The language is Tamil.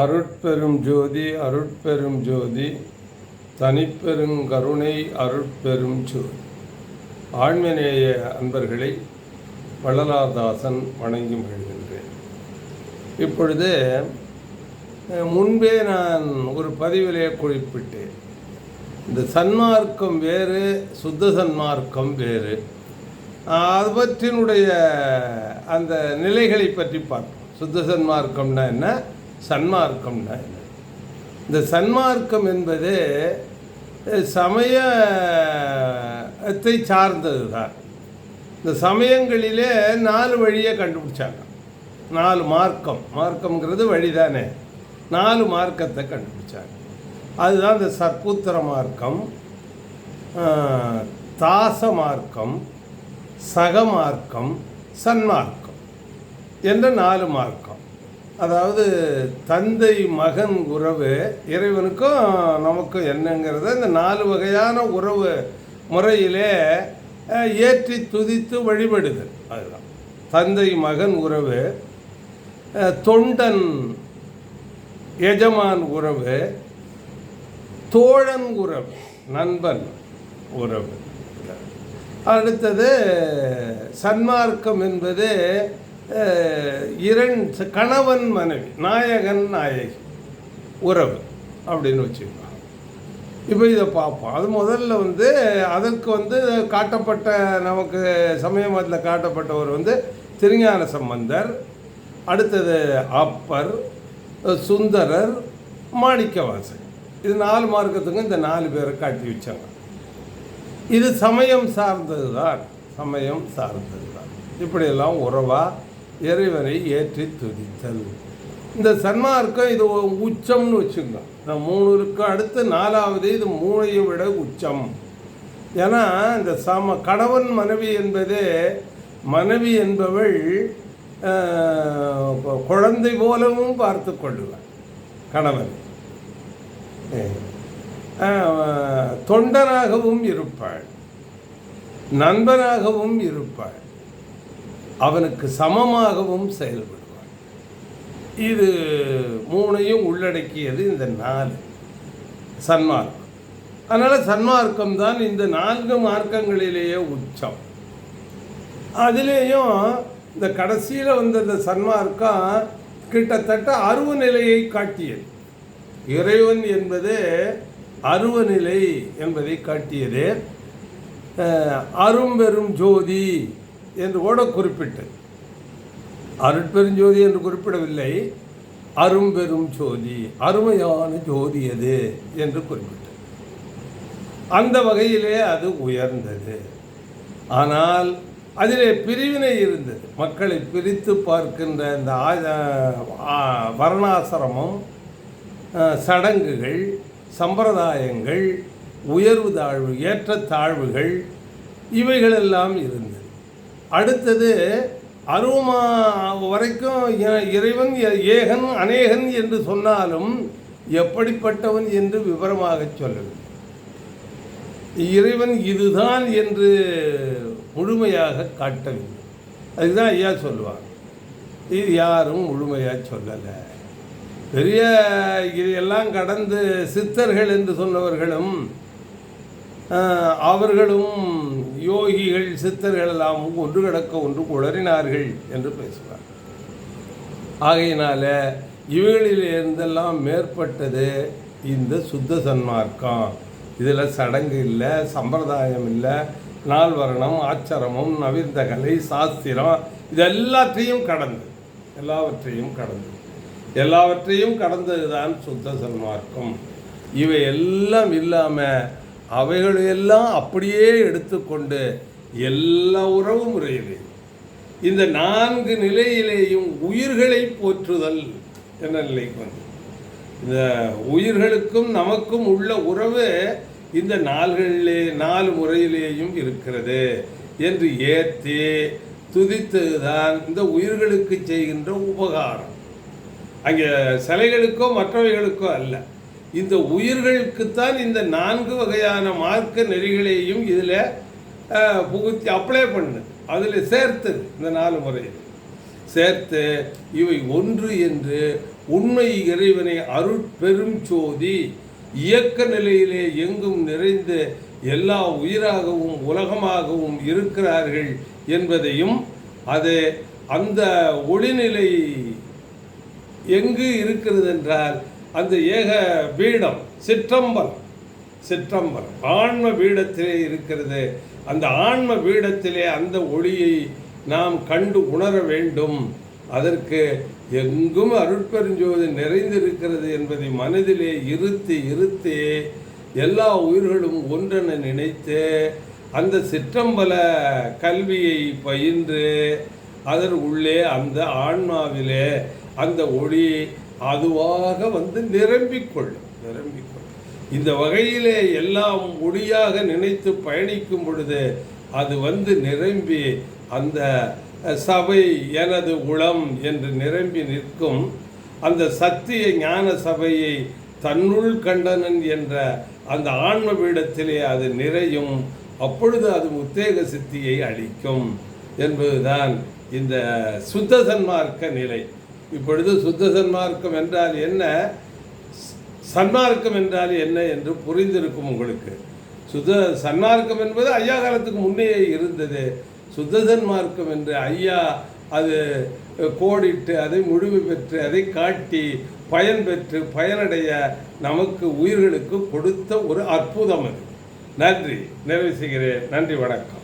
அருட்பெரும் ஜோதி அருட்பெரும் ஜோதி தனிப்பெருங்கருணை அருட்பெரும் ஜோதி. ஆண்மநேய அன்பர்களை வள்ளலாதாசன் வணங்கி மகிழ்கின்றேன். இப்பொழுது முன்பே நான் ஒரு பதிவிலே குறிப்பிட்டேன். இந்த சன்மார்க்கம் வேறு சுத்த சன்மார்க்கம் வேறு. அவற்றினுடைய அந்த நிலைகளை பற்றி பார்ப்போம். சுத்த சன்மார்க்கம்னா என்ன? சன்மார்க்கம்னா என்ன இந்த சன்மார்க்கம் என்பது சமயத்தை சார்ந்தது தான் இந்த சமயங்களிலே நாலு வழியை கண்டுபிடிச்சாங்க. நாலு மார்க்கம். மார்க்கம்ங்கிறது வழிதானே. நாலு மார்க்கத்தை கண்டுபிடிச்சாங்க. அதுதான் இந்த சர்க்குத்திர மார்க்கம் தாச மார்க்கம் சக மார்க்கம் சன்மார்க்கம். என்ற நாலு மார்க்கம்? அதாவது தந்தை மகன் உறவு இறைவனுக்கும் நமக்கும் என்னங்கிறத இந்த நாலு வகையான உறவு முறையிலே ஏற்றி துதித்து வழிபடுதல். அதுதான். தந்தை மகன் உறவு தொண்டன் எஜமான் உறவு தோழன் உறவு நண்பன் உறவு. அடுத்தது சன்மார்க்கம் என்பது இரண்டு கணவன் மனைவி நாயகன் நாயகி உறவு அப்படின்னு வச்சுக்கலாம் இப்போ இதை பார்ப்போம். அது முதல்ல வந்து அதற்கு வந்து காட்டப்பட்ட நமக்கு சமய மதத்தில் காட்டப்பட்டவர் வந்து திருஞான சம்பந்தர் அடுத்தது அப்பர் சுந்தரர் மாணிக்கவாசன். இது நாலு மார்க்கத்துக்கும் இந்த நாலு பேரை காட்டி வச்சாங்க. இது சமயம் சார்ந்தது தான் சமயம் சார்ந்தது தான் இப்படியெல்லாம் உறவாக இறைவனை ஏற்றி துதித்தல். இந்த சன்மார்க்கம் இது உச்சம்னு வச்சுக்கோங்க. இந்த மூணுக்கு அடுத்து நாலாவது இது மூணையை விட உச்சம். ஏன்னா இந்த சம கணவன் மனைவி என்பது மனைவி என்பவள் குழந்தை போலவும் பார்த்து கொள்ளுவாள் கணவன். தொண்டனாகவும் இருப்பாள். நண்பனாகவும் இருப்பாள். அவனுக்கு சமமாகவும் செயல்படுவான். இது மூணையும் உள்ளடக்கியது இந்த நாலு சன்மார்க்கம். அதனால் சன்மார்க்கம் தான் இந்த நான்கு மார்க்கங்களிலேயே உச்சம். அதுலேயும் இந்த கடைசியில் வந்த இந்த சன்மார்க்கம் கிட்டத்தட்ட அருவ நிலையை காட்டியது. இறைவன் என்பது அருவ நிலை என்பதை காட்டியது. அரும்பெரும் ஜோதி என்று கூட குறிப்பிட்டு. அருட்பெருஞ்சோதி என்று குறிப்பிடவில்லை. அரும்பெரும் ஜோதி அருமையான ஜோதி அது என்று குறிப்பிட்டு. அந்த வகையிலே அது உயர்ந்தது. ஆனால் அதிலே பிரிவினை இருந்தது. மக்களை பிரித்து பார்க்கின்ற இந்த வர்ணாசிரமம் சடங்குகள் சம்பிரதாயங்கள் உயர்வு தாழ்வு ஏற்ற தாழ்வுகள் இவைகளெல்லாம் இருந்தது. அடுத்தது அருமா வரைக்கும் இறைவன் ஏகன் அநேகன் என்று சொன்னாலும் எப்படிப்பட்டவன் என்று விவரமாக சொல்லவில்லை இறைவன் இதுதான் என்று முழுமையாக காட்டவில்லை அதுதான் ஐயா சொல்லுவாங்க இது யாரும் முழுமையாக சொல்லலை. பெரிய இதையெல்லாம் கடந்து சித்தர்கள் என்று சொன்னவர்களும் அவர்களும் யோகிகள் சித்தர்கள் எல்லாம் ஒன்று கிடக்க ஒன்று குளறினார்கள் என்று பேசுவார். ஆகையினால இவைகளில் இருந்தெல்லாம் மேற்பட்டது இந்த சுத்த சன்மார்க்கம். இதில் சடங்கு இல்லை சம்பிரதாயம் இல்லை நால்வரணம் ஆச்சரமம் நவீந்தகலை சாஸ்திரம் இது எல்லாத்தையும் கடந்து எல்லாவற்றையும் கடந்து எல்லாவற்றையும் கடந்தது தான் சுத்த சன்மார்க்கம். இவை எல்லாம் இல்லாமல் அவைகளையெல்லாம் அப்படியே எடுத்துக்கொண்டு எல்லா உறவு முறையிலையும் இந்த நான்கு நிலையிலேயும் உயிர்களை போற்றுதல் என்ற நிலைக்கு வந்து. இந்த உயிர்களுக்கும் நமக்கும் உள்ள உறவு இந்த நாள்களிலே நாலு முறையிலேயும் இருக்கிறது என்று ஏற்றி துதித்ததுதான் இந்த உயிர்களுக்கு செய்கின்ற உபகாரம். அங்கே சிலைகளுக்கோ மற்றவைகளுக்கோ அல்ல. இந்த உயிர்களுக்குத்தான் இந்த நான்கு வகையான மார்க்க நெறிகளையும் இதில் புகுத்தி அப்ளை பண்ணு. அதில் சேர்த்து இந்த நாலு முறையில். சேர்த்து இவை ஒன்று என்று உண்மை இறைவனை அருட்பெரும் சோதி இயக்க நிலையிலே எங்கும் நிறைந்து எல்லா உயிராகவும் உலகமாகவும் இருக்கிறார்கள் என்பதையும் அது அந்த ஒளிநிலை எங்கு இருக்கிறது என்றால் அந்த ஏக பீடம் சிற்றம்பலம் சிற்றம்பலம். ஆன்ம பீடத்திலே இருக்கிறது. அந்த ஆன்ம பீடத்திலே அந்த ஒளியை நாம் கண்டு உணர வேண்டும். அதற்கு எங்கும் அருட்பெருஞ்சோதி நிறைந்திருக்கிறது என்பதை மனதிலே இருத்தி இருத்தி எல்லா உயிர்களும் ஒன்றென நினைத்து அந்த சிற்றம்பல கல்வியை பயின்று அதன் உள்ளே அந்த ஆன்மாவிலே அந்த ஒளி அதுவாக வந்து நிரம்பிக்கொள்ளும் நிரம்பிக்கொள்ளும் இந்த வகையிலே எல்லாம் ஒளியாக நினைத்து பயணிக்கும் பொழுது அது வந்து நிரம்பி அந்த சபை எனது உளம் என்று நிரம்பி நிற்கும். அந்த சத்திய ஞான சபையை தன்னுள் கண்டனன் என்ற அந்த ஆன்ம பீடத்திலே அது நிறையும். அப்பொழுது அது உத்தேக சித்தியை அளிக்கும் என்பதுதான் இந்த சுத்த சன்மார்க்க நிலை. இப்பொழுது சுத்த சன்மார்க்கம் என்றால் என்ன? சன்மார்க்கம் என்றால் என்ன என்று புரிந்திருக்கும் உங்களுக்கு. சுத்த சன்மார்க்கம் என்பது ஐயா காலத்துக்கு முன்னே இருந்தது. சுத்த சன்மார்க்கம் என்று ஐயா அது கோடிட்டு அதை முழுமை பெற்று அதை காட்டி பயன் பெற்று பயனடைய நமக்கு உயிர்களுக்கு கொடுத்த ஒரு அற்புதம் அது. நன்றி. நிறைவு செய்கிறேன். நன்றி வணக்கம்.